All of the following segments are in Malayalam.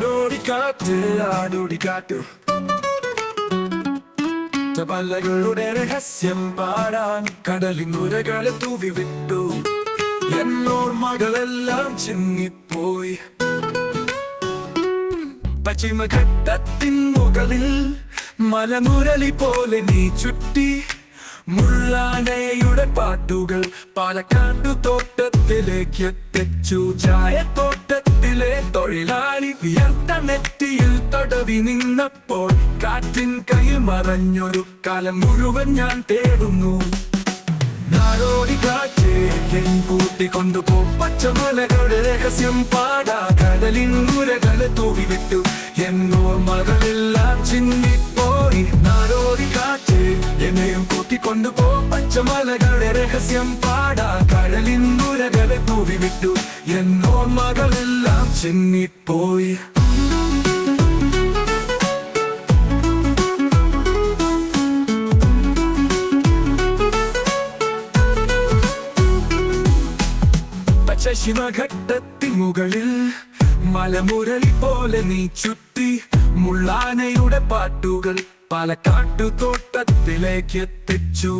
നാടോടിക്കാറ്റ് ആടോടിക്കാറ്റു പല്ലകളുടെ രഹസ്യം പാടാൻ കടലിനുരകളെ തൂവി വിട്ടു എന്നോർമകളെല്ലാം ചിന്നിപ്പോയി. പശ്ചിമഘട്ടത്തിൻ മുകളിൽ മലമുരളി പോലെ നീ ചുറ്റി. മുള്ളാനയുടെ പാട്ടുകൾ പാലക്കാട്ടു തോട്ടത്തിലേക്ക് എത്തിച്ചു. ചായത്തോട്ടത്തിലെ തൊഴിലാളി വിയർത്ത നെറ്റിയിൽ തടവി നിന്നപ്പോൾ കാറ്റിൻ കൈ മറഞ്ഞൊരു കാലം മുഴുവൻ ഞാൻ തേടുന്നു. നാടോടി കാറ്റേ കൂട്ടി കൊണ്ടുപോ പച്ചമലകളുടെ രഹസ്യം പാടാ കടലിൻ മുരകളെ തൂവി വിട്ടു എന്നോർമകളെല്ലാം ചിന്നിപ്പോയി നാടോടി കാറ്റ് എന്നെയും കൂട്ടിക്കൊണ്ടുപോ പച്ചമലകളുടെ രഹസ്യം പാടാ. കടലിൻ മുരകളെ തൂവി വിട്ടു എന്നോർമകളെല്ലാം ചിന്നിപ്പോയി പശ്ചിമഘട്ടത്തിൻ മുകളിൽ മലമുരളി പോലെ നീ ചുറ്റി. മുള്ളാനയുടെ പാട്ടുകൾ പാലക്കാട്ടു തോട്ടത്തിലേക്ക് എത്തിച്ചു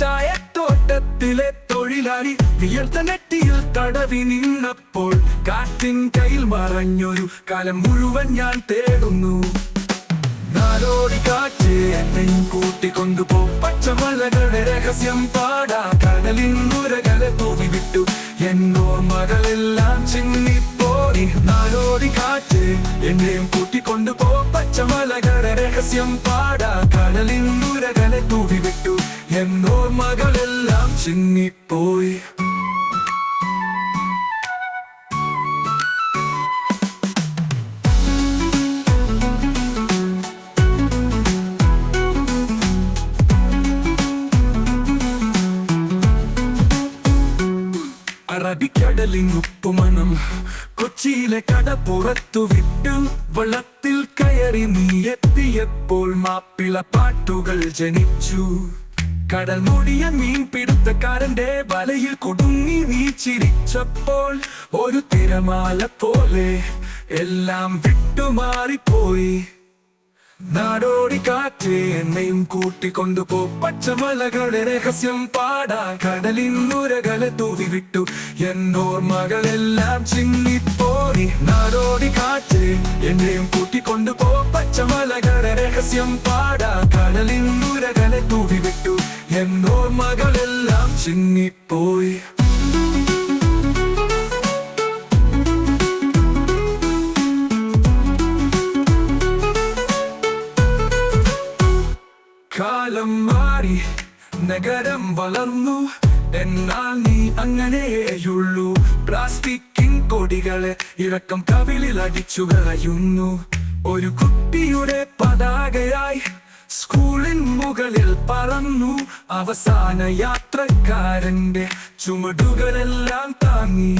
ചായത്തോട്ടത്തിലെ തൊഴിലാളി വിയർത്ത നെറ്റിയിൽ തടവി നിന്നപ്പോൾ കാറ്റിൻ കയ്യിൽ മറഞ്ഞൊരു കാലം മുഴുവൻ ഞാൻ തേടുന്നു. നാലോടി കാറ്റ് എന്നെയും കൂട്ടിക്കൊണ്ടുപോ പച്ചമലകളുടെ രഹസ്യം പാടാ. കടലിൻ മുരകളെ തൂവി വിട്ടു എന്നോർമകളെല്ലാം ചിന്നിപ്പോയി രഹസ്യം പാടാ. കടലിൻ മുരകളെ തൂവിവിട്ടു എന്നോർമകളെല്ലാം ചിന്നിപ്പോയി ഉപ്പുമണം. കൊച്ചിയിലെ കട പുറത്തു വിട്ടു. വള്ളത്തിൽ കയറി നീ എത്തിയപ്പോൾ മാപ്പിള പാട്ടുകൾ ജനിച്ചു. കടൽ മൂടിയ മീൻ പിടുത്തക്കാരന്റെ വലയിൽ കുടുങ്ങി നീ ചിരിച്ചപ്പോൾ ഒരു തിരമാല പോലെ എല്ലാം വിട്ടുമാറിപ്പോയി. എന്നെയും കൂട്ടിക്കൊണ്ടുപോ പച്ചമലകളുടെ രഹസ്യം പാടാ. കടലിൻ നുരകളെ തൂവി വിട്ടു. എന്നോർമകളെല്ലാം ചിന്നിപ്പോയി. നാടോടി കാറ്റ് എന്നെയും കൂട്ടിക്കൊണ്ടുപോ പച്ചമലകളുടെ രഹസ്യം പാടാ. കടലിൻ നുരകളെ തൂവി വിട്ടു. എന്നോർമകളെല്ലാം ചിന്നിപ്പോയി. നഗരം വളർന്നു. എന്നാൽ നീ അങ്ങനെയുള്ളൂ പ്ലാസ്റ്റിക്കിൻ കൊടികളെ ഇറക്കം കവിളിൽ അടിച്ചു കളയുന്നു. ഒരു കുട്ടിയുടെ പതാകയായി സ്കൂളിൻ മുകളിൽ പറന്നു. അവസാന യാത്രക്കാരന്റെ ചുമടുകളെല്ലാം താങ്ങി.